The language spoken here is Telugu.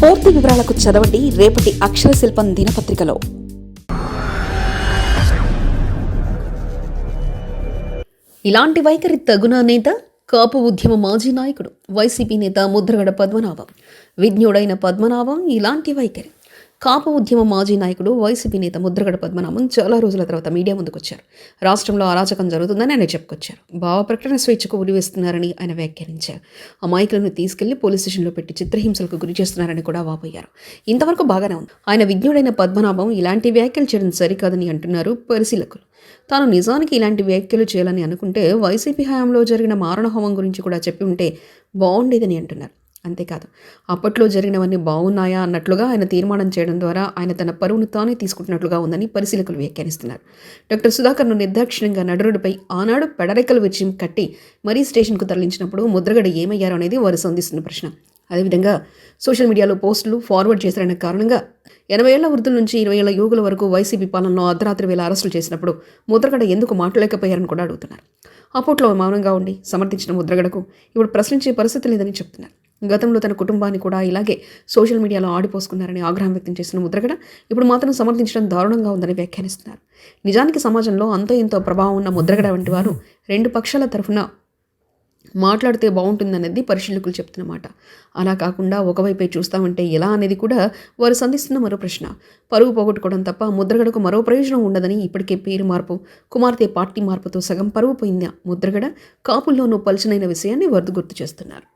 పూర్తి వివరాలకు చదవండి రేపటి అక్షర శిల్పం దినపత్రికలో. ఇలాంటి వైఖరి తగునా నేత కాపు ఉద్యమ మాజీ నాయకుడు వైసీపీ నేత ముద్రగడ పద్మనాభం. విజ్ఞుడైన పద్మనాభం ఇలాంటి వైఖరి. కాపు ఉద్యమ మాజీ నాయకుడు వైసీపీ నేత ముద్రగడ పద్మనాభం చాలా రోజుల తర్వాత మీడియా ముందుకొచ్చారు. రాష్ట్రంలో అరాచకం జరుగుతుందని ఆయన చెప్పుకొచ్చారు. భావ ప్రకటన స్వేచ్ఛకు ఉరివేస్తున్నారని ఆయన వ్యాఖ్యానించారు. అమాయకులను తీసుకెళ్ళి పోలీస్ స్టేషన్లో పెట్టి చిత్రహింసలకు గురి చేస్తున్నారని కూడా వాపోయారు. ఇంతవరకు బాగానే ఉంది. ఆయన విజ్ఞుడైన పద్మనాభం ఇలాంటి వ్యాఖ్యలు చేయడం సరికాదని అంటున్నారు పరిశీలకులు. తాను నిజానికి ఇలాంటి వ్యాఖ్యలు చేయాలని అనుకుంటే వైసీపీ హయాంలో జరిగిన మారణహోమం గురించి కూడా చెప్పి ఉంటే బాగుండేదని అంటున్నారు. అంతేకాదు. అప్పట్లో జరిగినవన్నీ బాగున్నాయా అన్నట్లుగా ఆయన తీర్మానం చేయడం ద్వారా ఆయన తన పరువును తానే తీసుకుంటున్నట్లుగా ఉందని పరిశీలకులు వ్యాఖ్యానిస్తున్నారు. డాక్టర్ సుధాకర్ను నిర్దాక్షిణ్యంగా నడరుడిపై ఆనాడు పెడరెక్కల విజయం కట్టి మరీ స్టేషన్కు తరలించినప్పుడు ముద్రగడ ఏమయ్యారో అనేది వారు సంధిస్తున్న ప్రశ్న. అదేవిధంగా సోషల్ మీడియాలో పోస్టులు ఫార్వర్డ్ చేశారన్న కారణంగా ఎనభై ఏళ్ళ వృద్ధుల నుంచి ఇరవై ఏళ్ళ యువకుల వరకు వైసీపీ పాలనలో అర్ధరాత్రి వేళ అరెస్టులు చేసినప్పుడు ముద్రగడ ఎందుకు మాట్లాడలేకపోయారని కూడా అడుగుతున్నారు. అప్పట్లో మౌనంగా ఉండి సమర్థించిన ముద్రగడకు ఇప్పుడు ప్రశ్నించే పరిస్థితి లేదని చెప్తున్నారు. గతంలో తన కుటుంబాన్ని కూడా ఇలాగే సోషల్ మీడియాలో ఆడిపోసుకున్నారని ఆగ్రహం వ్యక్తం చేసిన ముద్రగడ ఇప్పుడు మాత్రం సమర్థించడం దారుణంగా ఉందని వ్యాఖ్యానిస్తున్నారు. నిజానికి సమాజంలో అంతో ఎంతో ప్రభావం ఉన్న ముద్రగడ వంటి వారు రెండు పక్షాల తరఫున మాట్లాడితే బాగుంటుందనేది పరిశీలకులు చెప్తున్నమాట అలా కాకుండా ఒకవైపే చూస్తామంటే ఎలా అనేది కూడా వారు సంధిస్తున్న మరో ప్రశ్న. పరువు పోగొట్టుకోవడం తప్ప ముద్రగడకు మరో ప్రయోజనం ఉండదని ఇప్పటికే పేరు మార్పు కుమార్తె పార్టీ మార్పుతో సగం పరువు పోయిందా ముద్రగడ? కాపుల్లోనూ పలుచనైన విషయాన్ని వరద గుర్తు చేస్తున్నారు.